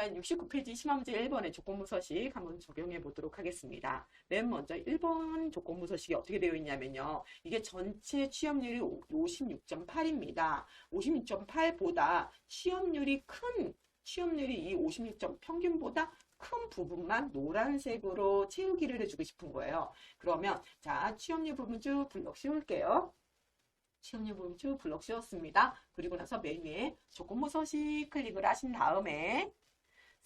자, 69페이지 심화문제 1번의 조건부 서식 한번 적용해 보도록 하겠습니다. 맨 먼저 1번 조건부 서식이 어떻게 되어 있냐면요. 이게 전체 취업률이 56.8입니다. 56.8보다 취업률이 큰 취업률이 이 56점 평균보다 큰 부분만 노란색으로 채우기를 해주고 싶은 거예요. 그러면 자 취업률 부분 쭉 블럭 씌울게요. 취업률 부분 쭉 블럭 씌웠습니다. 그리고 나서 맨 위에 조건부 서식 클릭을 하신 다음에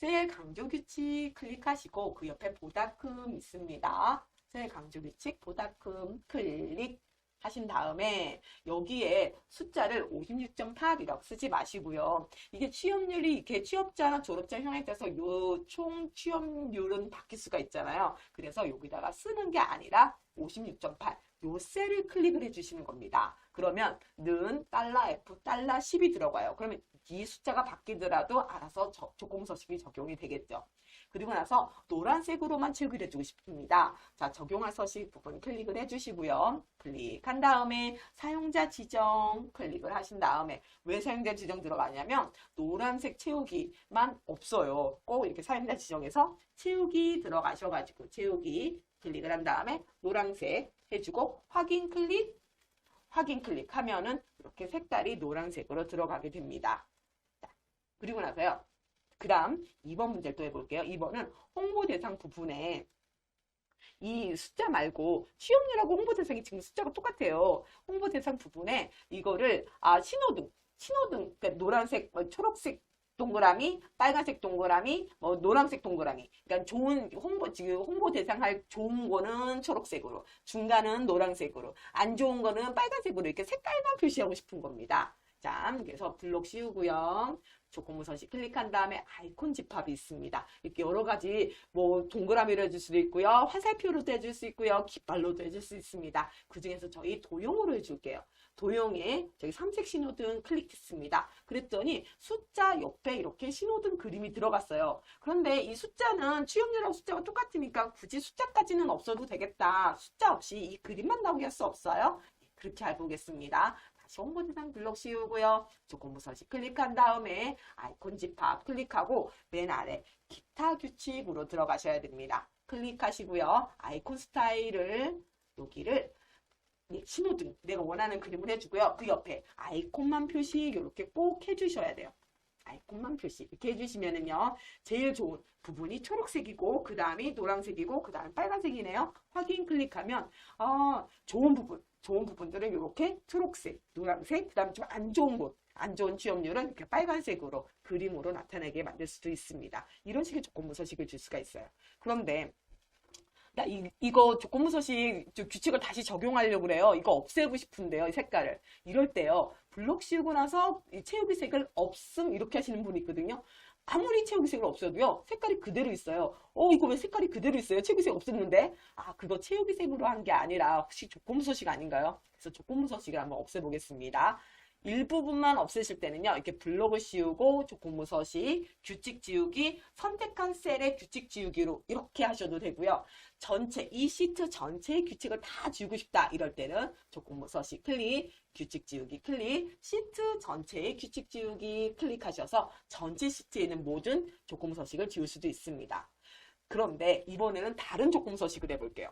셀 강조 규칙 클릭하시고 그 옆에 보다큼 있습니다. 셀 강조 규칙 보다큼 클릭 하신 다음에 여기에 숫자를 56.8이라고 쓰지 마시고요. 이게 취업률이 이렇게 취업자, 졸업자 형에 따라서 요 총 취업률은 바뀔 수가 있잖아요. 그래서 여기다가 쓰는 게 아니라 56.8. 요 셀을 클릭을 해주시는 겁니다. 그러면 는 달러 F 달러 10이 들어가요. 그러면 이 숫자가 바뀌더라도 알아서 저, 조건 서식이 적용이 되겠죠. 그리고 나서 노란색으로만 체크를 해주고 싶습니다. 자, 적용할 서식 부분 클릭을 해주시고요. 클릭한 다음에 사용자 지정 클릭을 하신 다음에 왜 사용자 지정 들어가냐면 노란색 채우기만 없어요. 꼭 이렇게 사용자 지정에서 채우기 들어가셔가지고 채우기 클릭을 한 다음에 노란색 해주고 확인 클릭 확인 클릭하면은 이렇게 색깔이 노란색으로 들어가게 됩니다. 자, 그리고 나서요. 그 다음 2번 문제를 또 해볼게요. 2번은 홍보 대상 부분에 이 숫자 말고 취업률하고 홍보 대상이 지금 숫자가 똑같아요. 홍보 대상 부분에 이거를 아 신호등, 신호등, 그러니까 노란색, 뭐 초록색 동그라미, 빨간색 동그라미, 뭐 노란색 동그라미. 그러니까 좋은 홍보 지금 홍보 대상 할 좋은 거는 초록색으로, 중간은 노란색으로, 안 좋은 거는 빨간색으로 이렇게 색깔만 표시하고 싶은 겁니다. 자, 그래서 블록 씌우고요. 조건부 서식 클릭한 다음에 아이콘 집합이 있습니다. 이렇게 여러 가지 뭐 동그라미로 해줄 수도 있고요. 화살표로도 해줄 수 있고요. 깃발로도 해줄 수 있습니다. 그 중에서 저희 도형으로 해줄게요. 도형에 저기 삼색 신호등 클릭했습니다. 그랬더니 숫자 옆에 이렇게 신호등 그림이 들어갔어요. 그런데 이 숫자는 취업률하고 숫자가 똑같으니까 굳이 숫자까지는 없어도 되겠다. 숫자 없이 이 그림만 나오게 할 수 없어요. 그렇게 알고 오겠습니다. 다시 홍보대상 블록 씌우고요. 조건부 서식 클릭한 다음에 아이콘 집합 클릭하고 맨 아래 기타 규칙으로 들어가셔야 됩니다. 클릭하시고요. 아이콘 스타일을 여기를 네, 신호등 내가 원하는 그림을 해주고요. 그 옆에 아이콘만 표시 이렇게 꼭 해주셔야 돼요. 아이콘만 표시 이렇게 해주시면은요 제일 좋은 부분이 초록색이고 그 다음이 노란색이고 그 다음 빨간색이네요 확인 클릭하면 어, 좋은 부분 좋은 부분들은 이렇게 초록색 노란색 그 다음 좀안 좋은 곳 안 좋은 취업률은 이렇게 빨간색으로 그림으로 나타나게 만들 수도 있습니다 이런 식의 조건부 서식을 줄 수가 있어요 그런데 나 이, 이거 조건부 서식 규칙을 다시 적용하려고 그래요. 이거 없애고 싶은데요. 이 색깔을. 이럴 때요. 블록 씌우고 나서 이 채우기 색을 없음 이렇게 하시는 분이 있거든요. 아무리 채우기 색을 없어도요. 색깔이 그대로 있어요. 어 이거 왜 색깔이 그대로 있어요? 채우기 색 없었는데. 아 그거 채우기 색으로 한 게 아니라 혹시 조건부 서식 아닌가요? 그래서 조건부 서식을 한번 없애보겠습니다. 일부분만 없애실 때는요. 이렇게 블록을 씌우고 조건부 서식, 규칙 지우기, 선택한 셀의 규칙 지우기로 이렇게 하셔도 되고요. 전체, 이 시트 전체의 규칙을 다 지우고 싶다. 이럴 때는 조건부 서식 클릭, 규칙 지우기 클릭, 시트 전체의 규칙 지우기 클릭하셔서 전체 시트에 있는 모든 조건부 서식을 지울 수도 있습니다. 그런데 이번에는 다른 조건부 서식을 해볼게요.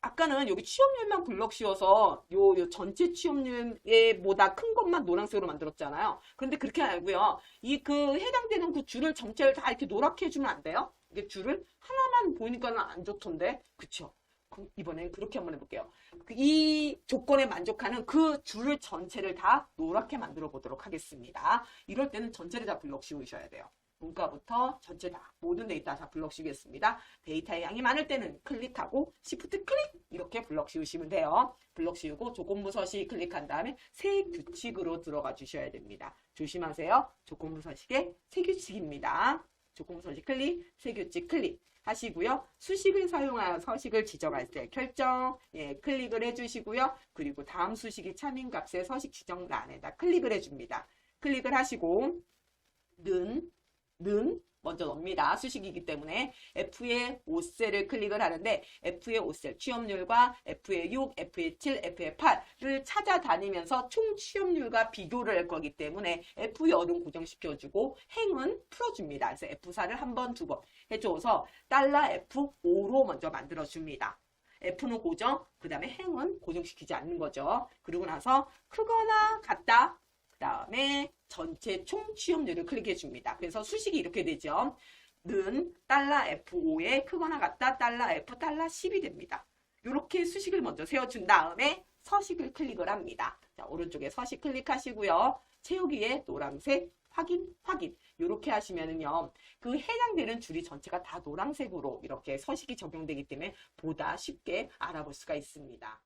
아까는 여기 취업률만 블럭 씌워서 요, 요 전체 취업률에 보다 큰 것만 노란색으로 만들었잖아요. 그런데 그렇게 알고요. 이 그 해당되는 그 줄을 전체를 다 이렇게 노랗게 해주면 안 돼요? 이게 줄을 하나만 보니까는 안 좋던데. 그쵸? 그럼 이번엔 그렇게 한번 해볼게요. 그이 조건에 만족하는 그 줄을 전체를 다 노랗게 만들어 보도록 하겠습니다. 이럴 때는 전체를 다 블럭 씌우셔야 돼요. 문과부터 전체 다 모든 데이터 다 블럭 씌우겠습니다. 데이터의 양이 많을 때는 클릭하고 시프트 클릭 이렇게 블럭 씌우시면 돼요. 블럭 씌우고 조건부 서식 클릭한 다음에 새 규칙으로 들어가 주셔야 됩니다. 조심하세요. 조건부 서식의 새 규칙입니다. 조건부 서식 클릭, 새 규칙 클릭 하시고요. 수식을 사용하여 서식을 지정할 때 결정 예, 클릭을 해주시고요. 그리고 다음 수식이 참인 값의 서식 지정란에다 클릭을 해줍니다. 클릭을 하시고 는 는 먼저 넣습니다. 수식이기 때문에 F의 5셀을 클릭을 하는데 F의 5셀 취업률과 F의 6, F의 7, F의 8을 찾아다니면서 총 취업률과 비교를 할 거기 때문에 F8은 고정시켜주고 행은 풀어줍니다. 그래서 F4를 한 번, 두 번 해줘서 달러 F5로 먼저 만들어줍니다. F는 고정, 그 다음에 행은 고정시키지 않는 거죠. 그리고 나서 크거나 같다. 그 다음에 전체 총 취업률을 클릭해 줍니다. 그래서 수식이 이렇게 되죠. 는 달러 F5에 크거나 같다 달러 F 달러 10이 됩니다. 이렇게 수식을 먼저 세워준 다음에 서식을 클릭을 합니다. 자, 오른쪽에 서식 클릭하시고요. 채우기에 노란색 확인, 확인. 이렇게 하시면은요, 그 해당되는 줄이 전체가 다 노란색으로 이렇게 서식이 적용되기 때문에 보다 쉽게 알아볼 수가 있습니다.